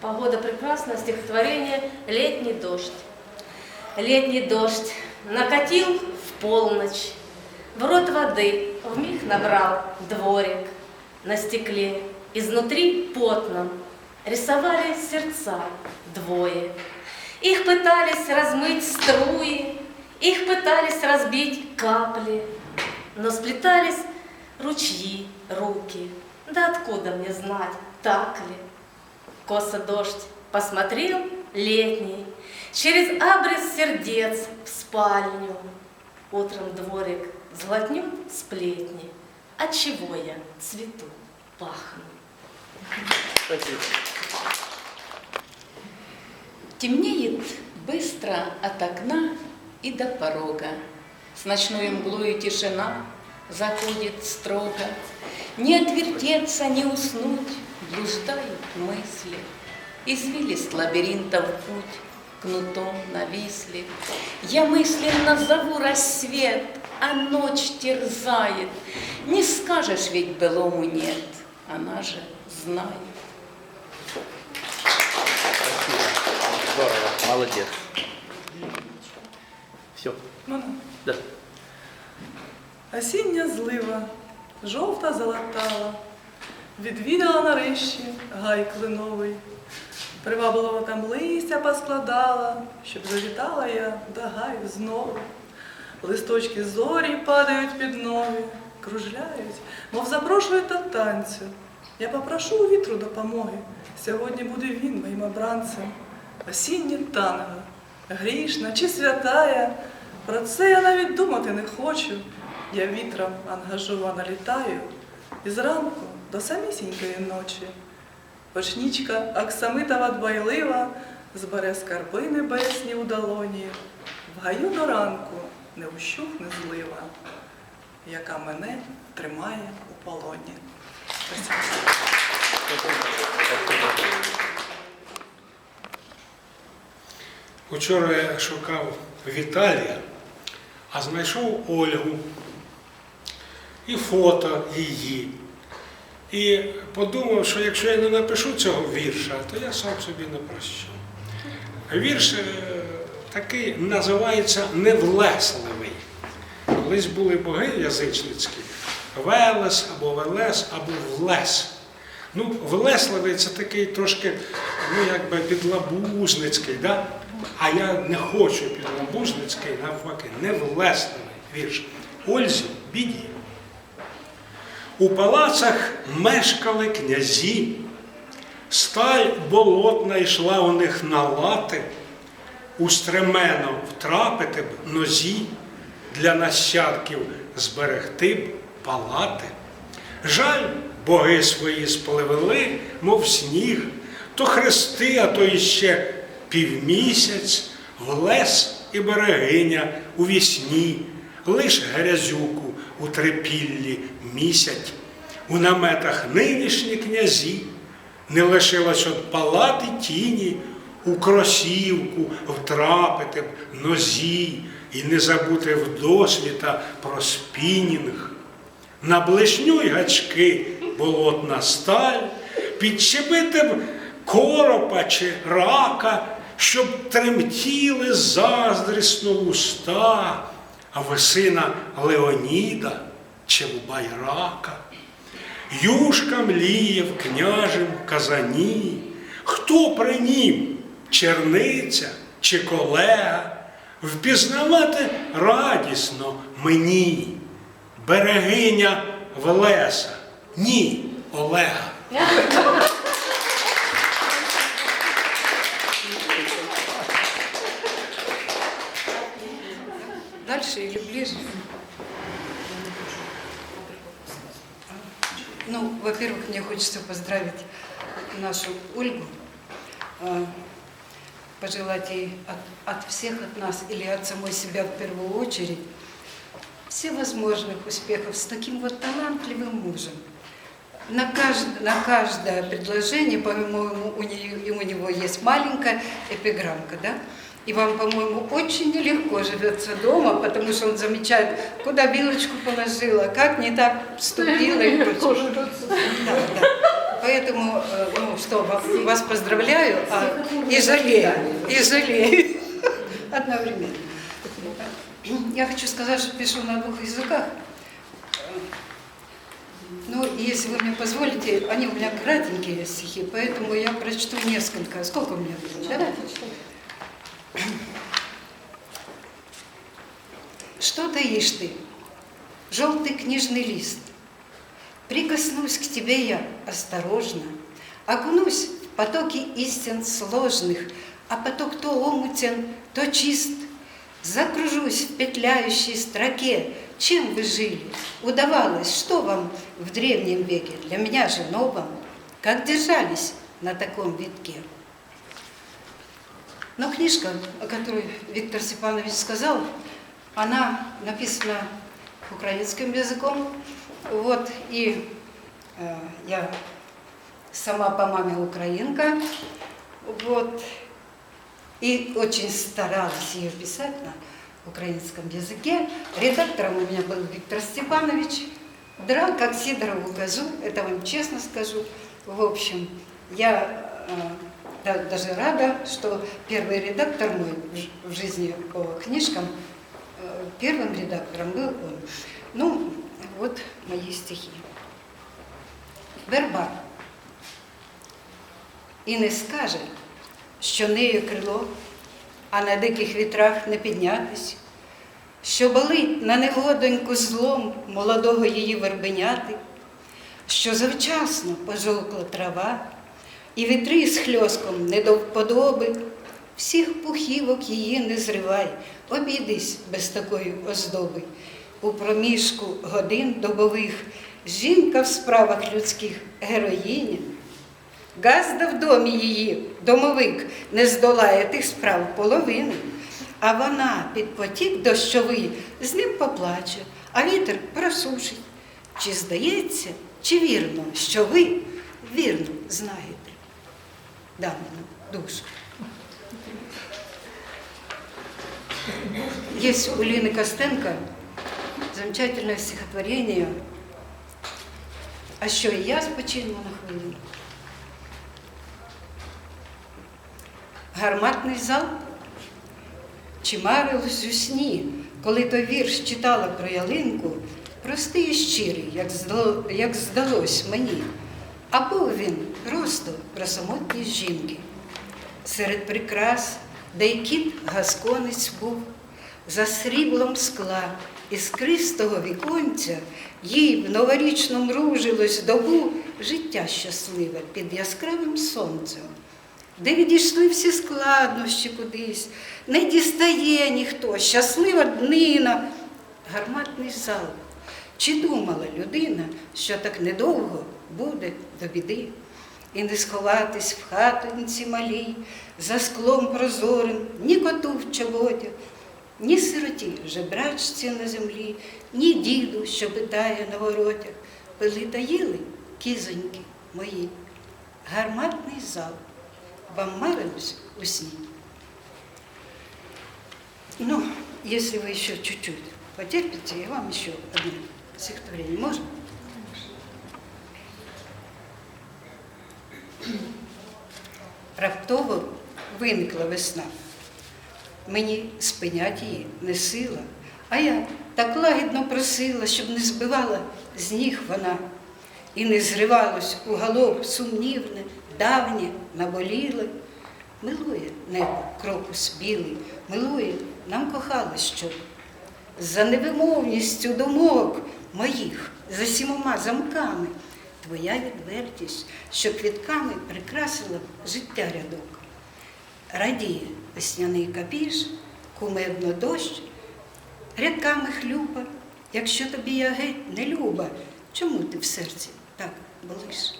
Погода прекрасная, стихотворение «Летний дождь». Летний дождь накатил в полночь, В рот воды вмиг набрал дворик. На стекле изнутри потном Рисовали сердца двое. Их пытались размыть струи, Их пытались разбить капли, Но сплетались ручьи, руки. Да откуда мне знать, так ли? Косо дождь посмотрел летний Через абрис сердец в спальню. Утром дворик золотнет сплетни. От чего я цвету пахну? Спасибо. Темнеет быстро от окна и до порога. С ночной мглою тишина заходит строго. Не отвертеться, не уснуть, блуждают мысли. Извилист лабиринтов путь, кнутом нависли. Я мысленно зову рассвет, а ночь терзает. Не скажешь ведь былому нет, она же знает. Здорово, молодец. Все. Мене. Да. Осіння злива, жовта залатала, відвідала на рищі гай клиновий, привабливо там листя поскладала, щоб завітала я до гаю знову. Листочки зорі падають під ноги, кружляють, мов запрошують до танцю. Я попрошу у вітру допомоги. Сьогодні буде він моїм обранцем. Осіннє танго, грішна чи святая. Про це я навіть думати не хочу. Я вітром ангажовано літаю, і зранку до самісінької ночі. Очнічка Аксамитова дбайлива збере скарби небесні у долоні. В гаю до ранку не ущухне злива, яка мене тримає у полоні. Учора я шукав Віталія, а знайшов Ольгу і фото її. І подумав, що якщо я не напишу цього вірша, то я сам собі не прощу. Вірш е, такий називається Невлесливий. Колись були боги язичницькі, Велес або Велес, або Влес. Ну, Велесливий це такий трошки, ну якби підлабузницький, да? а я не хочу підлабузницький, навпаки, невлесливий вірш. Ользі біді. У палацах мешкали князі, сталь болотна йшла у них на лати, у стремено втрапити б нозі, для нащадків зберегти б палати. Жаль, боги свої спливели, мов сніг, то хрести, а то іще півмісяць, в лес і берегиня у вісні, лиш грязюку у трипіллі місять. У наметах нинішні князі не лишилось от палати тіні, у кросівку втрапити б нозі і не забути вдосвіта про спінінг. На блишню й гачки болотна сталь, підчепити б коропа чи рака, щоб тремтіли заздрісно уста, а ви сина Леоніда чи в байрака. Юшка мліє в княжем казані, хто при нім? Черниця чи колега, впізнавати радісно мені, берегиня Велеса, ні Олега. Дальше или ближе? Ну, во-первых, мне хочется поздравить нашу Ольгу, э, пожелать ей от, от всех от нас или от самой себя в первую очередь всевозможных успехов с таким вот талантливым мужем. На, кажд- на каждое предложение, по-моему, у, нее, у него есть маленькая эпиграммка, да? И вам, по-моему, очень нелегко живется дома, потому что он замечает, куда вилочку положила, как не так вступила. и прочее. Да, да. Поэтому, э, ну что, ва- вас поздравляю а, и жалею, и жалею одновременно. Я хочу сказать, что пишу на двух языках. Ну, если вы мне позволите, они у меня кратенькие стихи, поэтому я прочту несколько. Сколько у меня? Да? Что таишь ты? Желтый книжный лист. Прикоснусь к тебе я осторожно, окунусь в потоки истин сложных, а поток то омутен, то чист. Закружусь в петляющей строке, чем вы жили, удавалось, что вам в древнем веке, для меня же новом, как держались на таком витке. Но книжка, о которой Виктор Степанович сказал, она написана украинским языком. Вот, и э, я сама по маме украинка. Вот, и очень старалась ее писать на украинском языке. Редактором у меня был Виктор Степанович. Драл как Сидорову козу, это вам честно скажу. В общем, я э, да- даже рада, что первый редактор мой в ж- в жизни по книжкам, э, первым редактором был он. Ну, вот мои стихи. Верба. І не скаже, що нею крило, а на диких вітрах не піднятись, що болить на негодоньку злом молодого її вербеняти, що завчасно пожовкла трава, і вітри з хльоском не до вподоби, всіх пухівок її не зривай, обійдись без такої оздоби. У проміжку годин добових жінка в справах людських героїня. Газда в домі її, домовик, не здолає тих справ половини, а вона під потік дощовий з ним поплаче, а вітер просушить. Чи здається, чи вірно, що ви вірно знаєте? Дамину душу. Есть у Лины Костенко замечательное стихотворение «А що і я спочинула на хвилину». Гарматний зал чи марилось у сні, коли той вірш читала про ялинку, простий і щирий, як здалось мені, а був він просто про самотність жінки. Серед прикрас, де й кіт гасконець був, за сріблом скла іскристого віконця їй в новорічну мружилось добу життя щасливе під яскравим сонцем де відійшли всі складнощі кудись, не дістає ніхто, щаслива днина, гарматний зал. Чи думала людина, що так недовго буде до біди, і не сховатись в хатинці малій, за склом прозорим, ні коту в чоботях, ні сироті жебрачці на землі, ні діду, що питає на воротях, пили та їли кізоньки мої, гарматний зал вам марилось у сне? Ну, если вы еще чуть-чуть потерпите, я вам еще одно стихотворение. Можно? Раптово виникла весна. Мені спинять її не сила, а я так лагідно просила, щоб не збивала з ніг вона, і не зривалось у галоп сумнівне, давнє, наболіле. Милує небо крокус білий, милує, нам кохалось щоб. За невимовністю думок моїх, за сімома замками, твоя відвертість, що квітками прикрасила життя рядок. Радіє весняний капіш, кумедно дощ, рядками хлюба, якщо тобі я геть не люба, чому ти в серці так болиш?